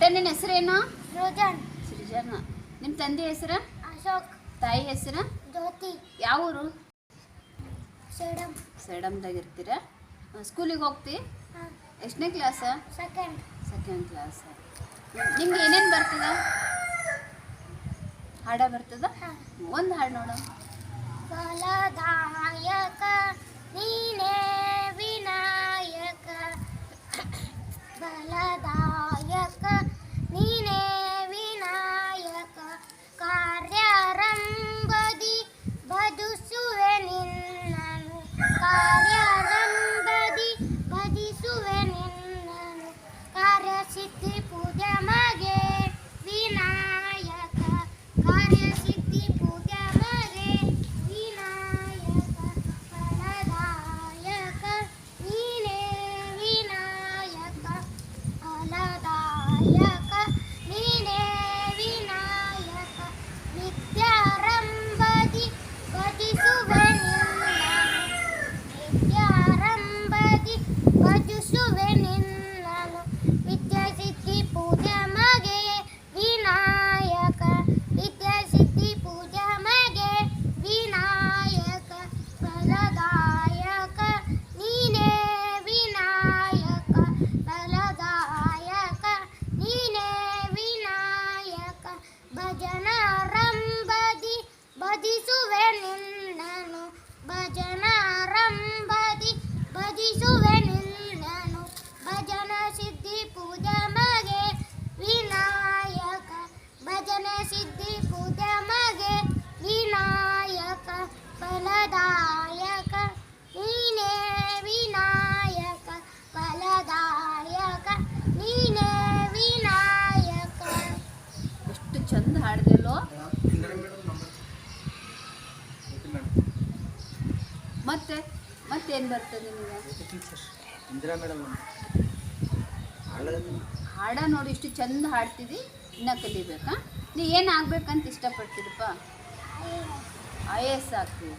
ಪುಟ್ಟ ನಿನ್ನ ಹೆಸರೇನು ಸೃಜನ. ನಿಮ್ಮ ತಂದೆ ಹೆಸರು? ಅಶೋಕ್. ತಾಯಿ ಹೆಸರು? ಜ್ಯೋತಿ. ಯಾವ ಊರು? ಸೇಡಮ್ ಸೇಡಮ್ದಾಗ ಇರ್ತೀರ? ಸ್ಕೂಲಿಗೆ ಹೋಗ್ತಿ? ಎಷ್ಟನೇ ಕ್ಲಾಸ? ಸೆಕೆಂಡ್. Second class. ನಿಮ್ಗೆ ಏನೇನು ಬರ್ತದ? ಹಾಡ ಬರ್ತದ? ಒಂದು ಹಾಡು ನೋಡು. ನೀನೇ Gerçekten ಭಜಿಸುವೆ ನಿನ್ನನು ಭಜನಾರಂಭದಿ ಭಜಿಸುವೆ ನಿನ್ನನು ಭಜನ ಸಿದ್ಧಿ ಪೂಜೆ ಮಗೆ ವಿನಾಯಕ ಭಜನ ಸಿದ್ಧಿ ಪೂಜೆ ಮಗೆ ವಿನಾಯಕ ಫಲದಾಯಕ ಮತ್ತೆ ಮತ್ತೇನು ಬರ್ತದೆ ನಿಮಗೆ? ಇಂದಿರಾ ಮೇಡಮ್ ಹಾಡ ನೋಡಿ ಇಷ್ಟು ಚಂದ ಹಾಡ್ತಿದ್ದಿ ಇನ್ನೂ ಕಲಿಬೇಕಾ? ನೀ ಏನು ಆಗ್ಬೇಕಂತ ಇಷ್ಟಪಡ್ತಿದ್ದಪ್ಪ ಐ ಎ ಎಸ್ ಆಗ್ತೀವಿ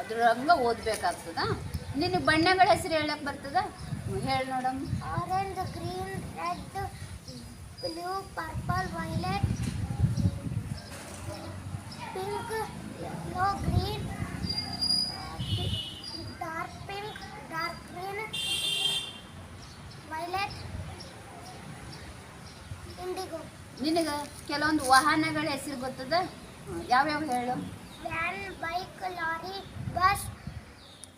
ಅದ್ರಂಗ ಓದಬೇಕಾಗ್ತದ? ನಿನಗೆ ಬಣ್ಣಗಳ ಹೆಸರು ಹೇಳಕ್ಕೆ ಬರ್ತದ? ಹೇಳಿ ನೋಡಮ್ಮ. Orange green red blue purple violet pink yellow green dark pink dark green violet indigo ನಿನಗೆ ಕೆಲವೊಂದು ವಾಹನಗಳ ಹೆಸರು ಗೊತ್ತದ? ಯಾವ್ಯಾವ ಹೇಳು. Van bike lorry bus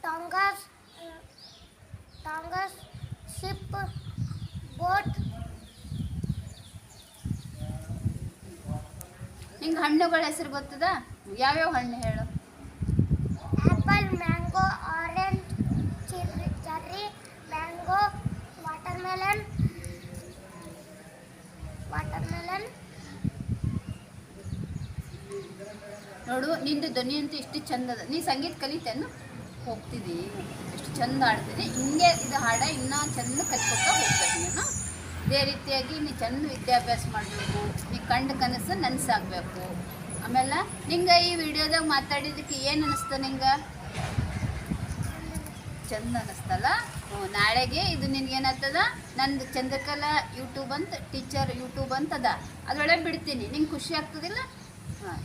tongas tongas ship boat. ನಿಂಗೆ ಹಣ್ಣುಗಳ ಹೆಸರು ಗೊತ್ತದ? ಯಾವ್ಯಾವ ಹಣ್ಣು ಹೇಳು. Apple mango orange cherry mango water ನೋಡು, ನಿಂದು ಧ್ವನಿ ಅಂತೂ ಎಷ್ಟು ಚಂದದ. ನೀ ಸಂಗೀತ ಕಲಿತೇನು ಹೋಗ್ತಿದ್ದಿ ಎಷ್ಟು ಚಂದ ಹಾಡ್ತೀನಿ ಹಿಂಗೆ ಇದು ಹಾಡ ಇನ್ನೂ ಚಂದ ಕಲ್ಕೊತಾ ಹೋಗ್ಬೇಕು ನೀನು. ಇದೇ ರೀತಿಯಾಗಿ ನೀ ಚಂದ ವಿದ್ಯಾಭ್ಯಾಸ ಮಾಡಬೇಕು. ನೀ ಕಂಡ ಕನಸು ನನಸಾಗಬೇಕು. ಆಮೇಲೆ ನಿಂಗೆ ಈ ವಿಡಿಯೋದಾಗ ಮಾತಾಡಿದ್ದಕ್ಕೆ ಏನು ಅನಿಸ್ತ ನಿಂಗೆ? ಚಂದ ಅನಿಸ್ತಲ್ಲ? ಹ್ಞೂ ನಾಳೆಗೆ ಇದು ನಿನ್ಗೇನಾಗ್ತದ ನಂದು ಚಂದ್ರಕಲಾ ಯೂಟ್ಯೂಬ್ ಅಂತ ಟೀಚರ್ ಯೂಟ್ಯೂಬ್ ಅಂತದ ಅದರೊಳಗೆ ಬಿಡ್ತೀನಿ. ನಿಂಗೆ ಖುಷಿ ಆಗ್ತದಿಲ್ಲ?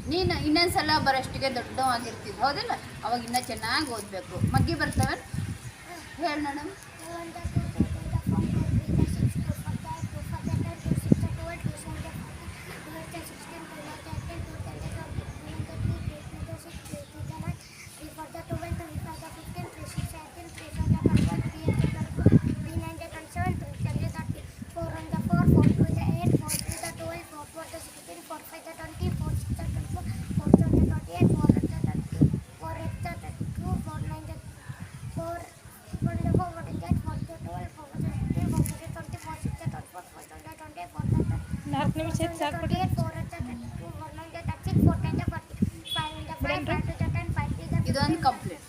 ನೀನು ಇನ್ನೊಂದ್ಸಲ ಬರೋಷ್ಟಿಗೆ ದೊಡ್ಡವಾಗಿರ್ತಿದ್ದು ಹೌದಿಲ್ಲ? ಅವಾಗ ಇನ್ನೂ ಚೆನ್ನಾಗಿ ಓದಬೇಕು. ಮಗ್ಗಿ ಬರ್ತವೆ ಹೇಳಿ ಮೇಡಮ್ ನಾಲ್ಕು ನಿಮಿಷ ಹೆಚ್ಚು ಸಾಕ್ಬಿಟ್ಟು ಇದೊಂದು ಕಂಪ್ಲೀಟ್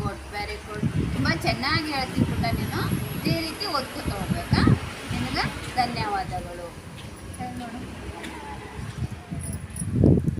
ಗುಡ್ ವೆರಿ ಗುಡ್ ತುಂಬ ಚೆನ್ನಾಗಿ ಹೇಳ್ತೀನಿ ಪುಟ್ಟ ನೀನು. ಇದೇ ರೀತಿ ಒತ್ತು ಹೋಗ್ಬೇಕಾ ನಿನಗೆ ಧನ್ಯವಾದಗಳು.